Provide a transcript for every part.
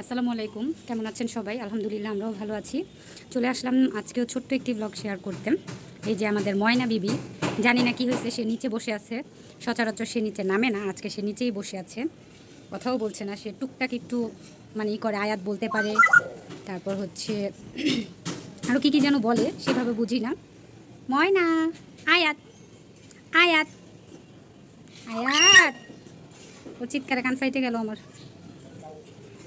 আসসালামু আলাইকুম। কেমন আছেন সবাই? আলহামদুলিল্লাহ, আমরাও ভালো আছি। চলে আসলাম আজকেও ছোট্ট একটি ব্লগ শেয়ার করতে। এই যে আমাদের ময়না বিবি, জানি না কি হয়েছে, সে নিচে বসে আছে। সচরাচর সে নিচে নামে না, আজকে সে নিচেই বসে আছে। কথাও বলছে না, সে টুকটাক একটু মানে ই করে, আয়াত বলতে পারে। তারপর হচ্ছে আরও কী কী যেন বলে, সেভাবে বুঝি না। ময়না, আয়াত আয়াত আয়াত। ও চিৎকারে কান ফাইটে গেল আমার।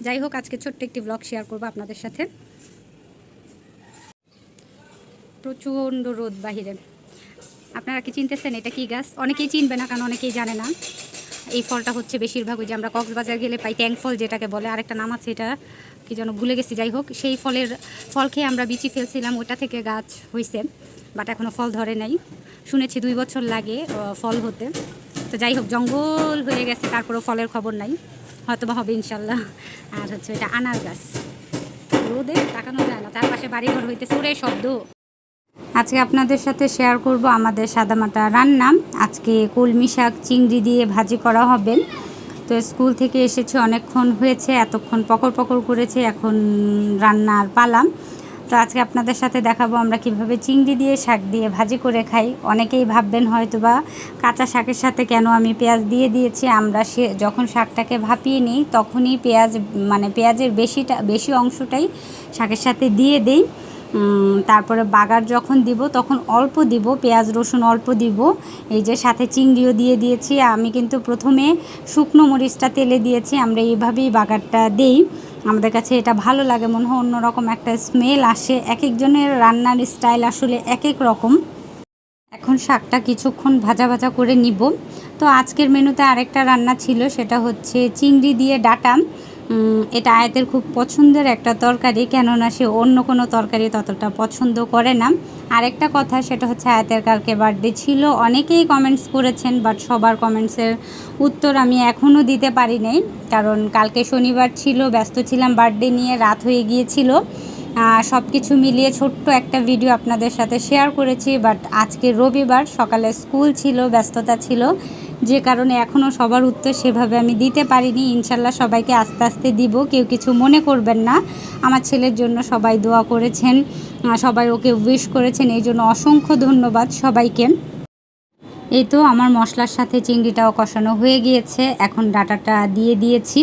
যাই হোক, আজকে ছোট্ট একটি ব্লগ শেয়ার করব আপনাদের সাথে। প্রচণ্ড রোদ বাহিরে। আপনারা কি চিনতেছেন এটা কি গাছ? অনেকেই চিনবে না, কারণ অনেকেই জানে না। এই ফলটা হচ্ছে বেশিরভাগ ওই যে আমরা কক্সবাজার গেলে পাই ট্যাং ফল যেটাকে বলে, আরেকটা নাম আছে এটা, কি যেন ভুলে গেছি, যাই হোক। সেই ফলের ফল খেয়ে আমরা বিচি ফেলছিলাম, ওটা থেকে গাছ হয়েছে বাট এখনও ফল ধরে নাই। শুনেছি দুই বছর লাগে ফল হতে। তো যাই হোক, জঙ্গল হয়ে গেছে, তারপরেও ফলের খবর নাই। হয়তো বা হবে ইনশাল্লাহ। আর হচ্ছে এটা আনার গাছ রোদে তাকানো যায় না, চারপাশে বাড়িঘর হইতে সুরে শব্দ। আজকে আপনাদের সাথে শেয়ার করব আমাদের সাদামাটা রান্না। আজকে কলমি শাক চিংড়ি দিয়ে ভাজি করা হবে। তো স্কুল থেকে এসেছে, অনেকক্ষণ হয়েছে, এতক্ষণ পকর পকর করেছে, এখন রান্নার পালাম তো আজকে আপনাদের সাথে দেখাবো আমরা কীভাবে চিংড়ি দিয়ে শাক দিয়ে ভাজি করে খাই। অনেকেই ভাববেন হয়তো বা কাঁচা শাকের সাথে কেন আমি পেঁয়াজ দিয়ে দিয়েছি? আমরা সে যখন শাকটাকে ভাপিয়ে নিই, তখনই পেঁয়াজ মানে পেঁয়াজের বেশিটা, বেশি অংশটাই শাকের সাথে দিয়ে দিই। তারপরে বাগার যখন দিব, তখন অল্প দিব, পেঁয়াজ, রসুন অল্প দিব। এই যে সাথে চিংড়িও দিয়ে দিয়েছি। আমি কিন্তু প্রথমে শুকনো মরিচটা তেলে দিয়েছি, আমরা এইভাবেই বাগারটা দেই। আমাদের কাছে এটা ভালো লাগে, মনে হয় অন্যরকম একটা স্মেল আসে। এক একজনের রান্নার স্টাইল আসলে এক এক রকম। এখন শাকটা কিছুক্ষণ ভাজা ভাজা করে নিব। তো আজকের মেনুতে আরেকটা রান্না ছিল, সেটা হচ্ছে চিংড়ি দিয়ে ডাটা। এটা আয়াতের খুব পছন্দের একটা তরকারি, কেননা সে অন্য কোনো তরকারি ততটা পছন্দ করে না। আরেকটা কথা, সেটা হচ্ছে আয়াতের কালকে বার্থডে ছিল, অনেকেই কমেন্টস করেছেন বাট সবার কমেন্টসের উত্তর আমি এখনও দিতে পারি নাই, কারণ কালকে শনিবার ছিল, ব্যস্ত ছিলাম, বার্থডে নিয়ে রাত হয়ে গিয়েছিল। সব কিছু মিলিয়ে ছোট্ট একটা ভিডিও আপনাদের সাথে শেয়ার করেছি বাট আজকে রবিবার সকালে স্কুল ছিল, ব্যস্ততা ছিল যে কারণে এখনও সবার উত্তর সেভাবে আমি দিতে পারিনি। ইনশাল্লাহ সবাইকে আস্তে আস্তে দিব, কেউ কিছু মনে করবেন না। আমার ছেলের জন্য সবাই দোয়া করেছেন সবাই ওকে উইশ করেছেন, এই জন্য অসংখ্য ধন্যবাদ সবাইকে। এই তো আমার মশলার সাথে চিংড়িটাও কষানো হয়ে গিয়েছে, এখন ডাটাটা দিয়ে দিয়েছি।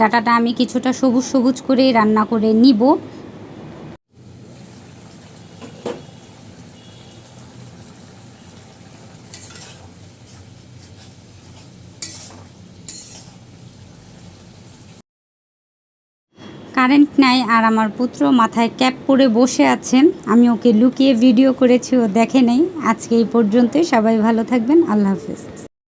ডাটাটা আমি কিছুটা সবুজ সবুজ করেই রান্না করে নিব। কারেন্ট নাই আর আমার পুত্র মাথায় ক্যাপ পরে বসে আছেন। আমি ওকে লুকিয়ে ভিডিও করেছি, ও দেখে নেই। আজকে এই পর্যন্তই। সবাই ভালো থাকবেন। আল্লাহ হাফেজ।